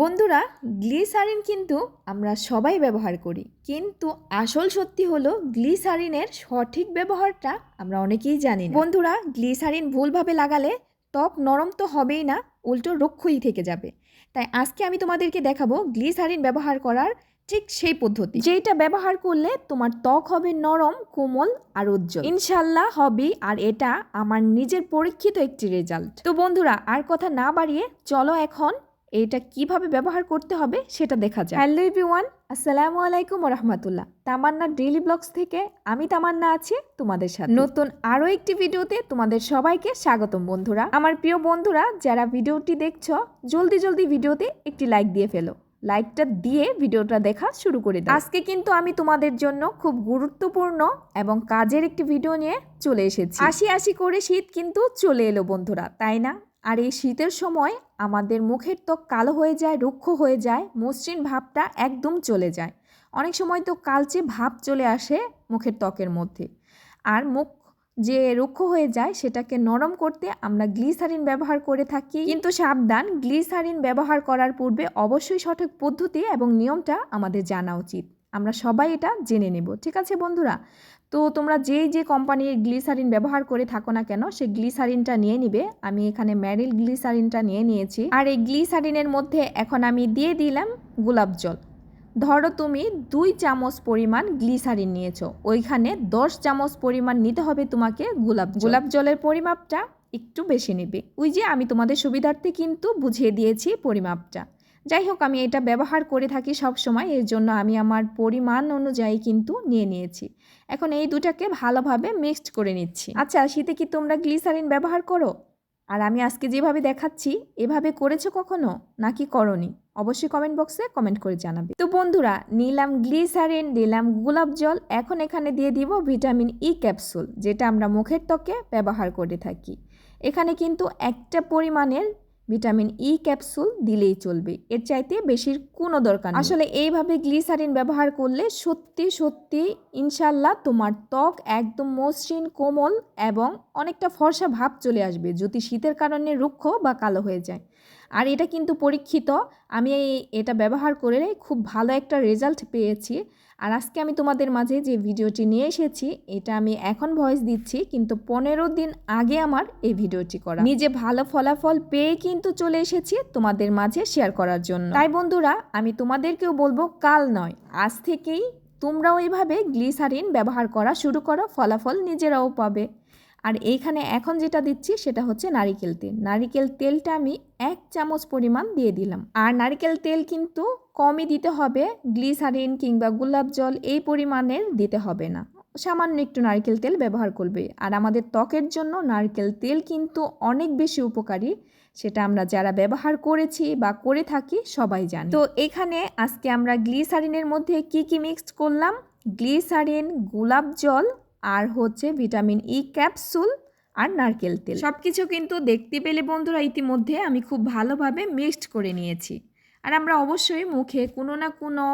বন্ধুরা, গ্লিসারিন কিন্তু আমরা সবাই ব্যবহার করি। কিন্তু আসল সত্যি হলো গ্লিসারিনের সঠিক ব্যবহারটা আমরা অনেকেই জানি। বন্ধুরা, গ্লিসারিন ভুলভাবে লাগালে ত্বক নরম তো হবেই না, উল্টো রক্ষই থেকে যাবে। তাই আজকে আমি তোমাদেরকে দেখাবো গ্লিসারিন ব্যবহার করার ঠিক সেই পদ্ধতি। যেটা ব্যবহার করলে তোমার ত্বক হবে নরম, কোমল আর উজ্জ্বল। ইনশাল্লাহ হবে আর এটা আমার নিজের পরীক্ষিত একটি রেজাল্ট। তো বন্ধুরা, আর কথা না বাড়িয়ে চলো এখন এটা কীভাবে ব্যবহার করতে হবে সেটা দেখা যায় হ্যালো এভরিওয়ান, আসসালামু আলাইকুম রহমতুল্লাহ। তামান্না ডেইলি ব্লগস থেকে আমি তামান্না আছি তোমাদের সাথে। নতুন আরও একটি ভিডিওতে তোমাদের সবাইকে স্বাগতম বন্ধুরা। আমার প্রিয় বন্ধুরা, যারা ভিডিওটি দেখছ, জলদি জলদি ভিডিওতে একটি লাইক দিয়ে ফেলো। লাইকটা দিয়ে ভিডিওটা দেখা শুরু করে দাও। আজকে কিন্তু আমি তোমাদের জন্য খুব গুরুত্বপূর্ণ এবং কাজের একটি ভিডিও নিয়ে চলে এসেছি। আশি আশি করে শীত কিন্তু চলে এলো বন্ধুরা, তাই না? আর এই শীতের সময় আমাদের মুখের ত্বক কালো হয়ে যায়, রুক্ষ হয়ে যায়, মসৃণ ভাবটা একদম চলে যায়। অনেক সময় তো কালচে ভাব চলে আসে মুখের ত্বকের মধ্যে। আর মুখ যে রুক্ষ হয়ে যায় সেটাকে নরম করতে আমরা গ্লিসারিন ব্যবহার করে থাকি। কিন্তু সাবধান, গ্লিসারিন ব্যবহার করার পূর্বে অবশ্যই সঠিক পদ্ধতি এবং নিয়মটা আমাদের জানা উচিত। আমরা সবাই এটা জেনে নেব, ঠিক আছে বন্ধুরা? তো তোমরা যেই যে কোম্পানির গ্লিসারিন ব্যবহার করে থাকো না কেন সেই গ্লিসারিনটা নিয়ে নিবে। আমি এখানে ম্যারিল গ্লিসারিনটা নিয়ে নিয়েছি। আর এই গ্লিসারিনের মধ্যে এখন আমি দিয়ে দিলাম গোলাপ জল। ধরো তুমি দুই চামচ পরিমাণ গ্লিসারিন নিয়েছো। ওইখানে দশ চামচ পরিমাণ নিতে হবে তোমাকে গোলাপ। গোলাপ জলের পরিমাপটা একটু বেশি নেবে। ওই যে আমি তোমাদের সুবিধার্থে কিন্তু বুঝিয়ে দিয়েছি পরিমাপটা। যাই হোক আমি এটা ব্যবহার করে থাকি সব সময়, এর জন্য আমি আমার পরিমাণ অনুযায়ী কিন্তু নিয়ে নিয়েছি। এখন এই দুটাকে ভালোভাবে মিক্সড করে নিচ্ছি। আচ্ছা শীতে কি তোমরা গ্লিসারিন ব্যবহার করো? আর আমি আজকে যেভাবে দেখাচ্ছি, এভাবে করেছ কখনো? নাকি করনি? অবশ্যই কমেন্ট বক্সে কমেন্ট করে জানাবে। তো বন্ধুরা, নিলাম গ্লিসারিন দিলাম গোলাপ জল, এখন এখানে দিয়ে দিব ভিটামিন ই ক্যাপসুল যেটা আমরা মুখের ত্বকে ব্যবহার করে থাকি। এখানে কিন্তু একটা পরিমাণের ভিটামিন ই ক্যাপসুল দিলেই চলবে। এর চাইতে বেশির কোনো দরকার আসলে এইভাবে গ্লিসারিন ব্যবহার করলে সত্যি সত্যি ইনশাল্লাহ তোমার ত্বক একদম মসৃণ, কোমল এবং অনেকটা ফর্সা ভাব চলে আসবে যদি শীতের কারণে রুক্ষ বা কালো হয়ে যায়। আর এটা কিন্তু পরীক্ষিত। আমি এটা ব্যবহার করে খুব ভালো একটা রেজাল্ট পেয়েছি। আর আজকে আমি তোমাদের মাঝে যে ভিডিওটি নিয়ে এসেছি, এটা আমি এখন ভয়েস দিচ্ছি, কিন্তু পনেরো দিন আগে আমার এই ভিডিওটি করা। নিজে ভালো ফলাফল পেয়ে কিন্তু চলে এসেছি তোমাদের মাঝে শেয়ার করার জন্য। তাই বন্ধুরা, আমি তোমাদেরকেও বলব, কাল নয়, আজ থেকেই তোমরাও এইভাবে গ্লিসারিন ব্যবহার করা শুরু করো, ফলাফল নিজেরাও পাবে। আর এইখানে এখন যেটা দিচ্ছি সেটা হচ্ছে নারিকেল তেল। নারিকেল তেলটা আমি এক চামচ পরিমাণ দিয়ে দিলাম। আর নারিকেল তেল কিন্তু কমই দিতে হবে, গ্লিসারিন কিংবা গোলাপ জল এই পরিমাণের দিতে হবে না। সামান্য একটু নারকেল তেল ব্যবহার করবে। আর আমাদের ত্বকের জন্য নারকেল তেল কিন্তু অনেক বেশি উপকারী, সেটা আমরা যারা ব্যবহার করেছি বা করে থাকি সবাই জানি। তো এখানে আজকে আমরা গ্লিসারিনের মধ্যে কি কি মিক্সড করলাম? গ্লিসারিন, গোলাপ জল আর হচ্ছে ভিটামিন ই ক্যাপসুল আর নারকেল তেল। সব কিছু কিন্তু দেখতে পেলে বন্ধুরা ইতিমধ্যে আমি খুব ভালোভাবে মিক্সড করে নিয়েছি। আর আমরা অবশ্যই মুখে কোনো না কোনো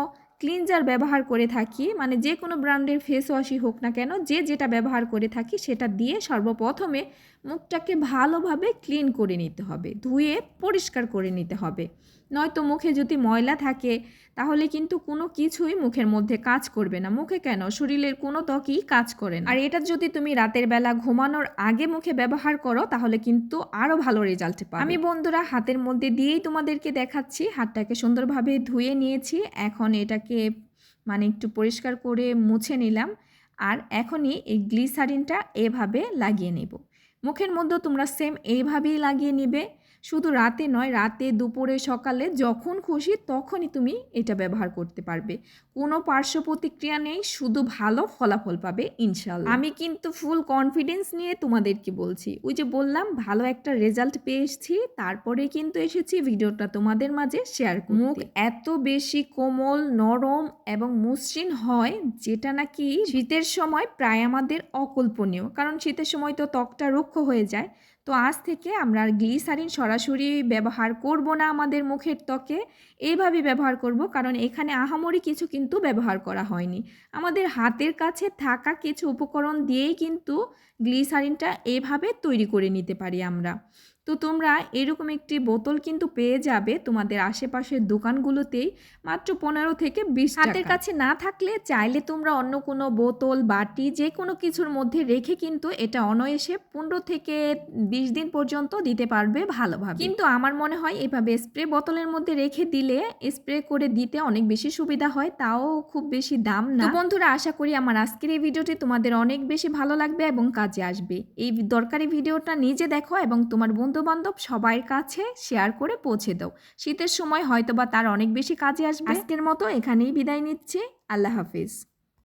ক্লিনজার ব্যবহার করে থাকি মানে যে কোনো ব্র্যান্ডের ফেস ওয়াশই হোক না কেন, যে যেটা ব্যবহার করে থাকি সেটা দিয়ে সর্বপ্রথমে মুখটাকে ভালোভাবে ক্লিন করে নিতে হবে, ধুয়ে পরিষ্কার করে নিতে হবে। নয়তো মুখে যদি ময়লা থাকে, তাহলে কিন্তু কোনো কিছুই মুখের মধ্যে কাজ করবে না। মুখে কেন? শরীরের কোনো ত্বকই কাজ করে না। আর এটা যদি তুমি রাতের বেলা ঘুমানোর আগে মুখে ব্যবহার করো, তাহলে কিন্তু আরও ভালো রেজাল্ট পাবে। আমি বন্ধুরা হাতের মধ্যে দিয়েই তোমাদেরকে দেখাচ্ছি। হাতটাকে সুন্দরভাবে ধুয়ে নিয়েছি। এখন এটাকে মানে একটু পরিষ্কার করে মুছে নিলাম। আর এখনই এই গ্লিসারিনটা এভাবে লাগিয়ে নেব। মুখের মধ্যে তোমরা সেম এইভাবেই লাগিয়ে নিবে। শুধু রাতে নয়, রাতে, দুপুরে, সকালে যখন খুশি তখনই তুমি এটা ব্যবহার করতে পারবে। কোনো পার্শ্ব প্রতিক্রিয়া নেই, শুধু ভালো ফলাফল পাবে ইনশাল্লাহ আমি কিন্তু ফুল কনফিডেন্স নিয়ে তোমাদেরকে বলছি। ওই যে বললাম, ভালো একটা রেজাল্ট পেয়ে এসেছি তারপরে কিন্তু এসেছি ভিডিওটা তোমাদের মাঝে শেয়ার মুখ এত বেশি কোমল, নরম এবং মসৃণ হয়, যেটা নাকি শীতের সময় প্রায় আমাদের অকল্পনীয়। কারণ শীতের সময় তো ত্বকটা রুক্ষ হয়ে যায়। তো আজ থেকে আমরা গ্লিসারিন সরাসরি ব্যবহার করব না আমাদের মুখের ত্বকে। এইভাবে ব্যবহার করব কারণ এখানে আহামরি কিছু কিন্তু ব্যবহার করা হয়নি। আমাদের হাতের কাছে থাকা কিছু উপকরণ দিয়েই কিন্তু গ্লিসারিনটা এভাবে তৈরি করে নিতে পারি আমরা। তো তোমরা এরকম একটি বোতল কিন্তু পেয়ে যাবে তোমাদের আশেপাশের দোকানগুলোতেই মাত্র পনেরো থেকে বিশ হাতের কাছে না থাকলে চাইলে তোমরা অন্য কোনো বোতল, বাটি, যে কোনো কিছুর মধ্যে রেখে কিন্তু এটা অনয়েসে পনেরো থেকে বিশ দিন পর্যন্ত দিতে পারবে ভালোভাবে। কিন্তু আমার মনে হয় এভাবে স্প্রে বোতলের মধ্যে রেখে দিলে স্প্রে করে দিতে অনেক বেশি সুবিধা হয়, তাও খুব বেশি দাম না। বন্ধুরা, আশা করি আমার আজকের এই ভিডিওটি তোমাদের অনেক বেশি ভালো লাগবে এবং কাজে আসবে। এই দরকারি ভিডিওটা নিজে দেখো এবং তোমার বন্ধু বান্ধব সবার কাছে শেয়ার করে পৌঁছে দাও। শীতের সময় হয়তোবা তার অনেক বেশি কাজে আসবে। আজকের মতো এখানেই বিদায় নিচ্ছি। আল্লাহ হাফিজ।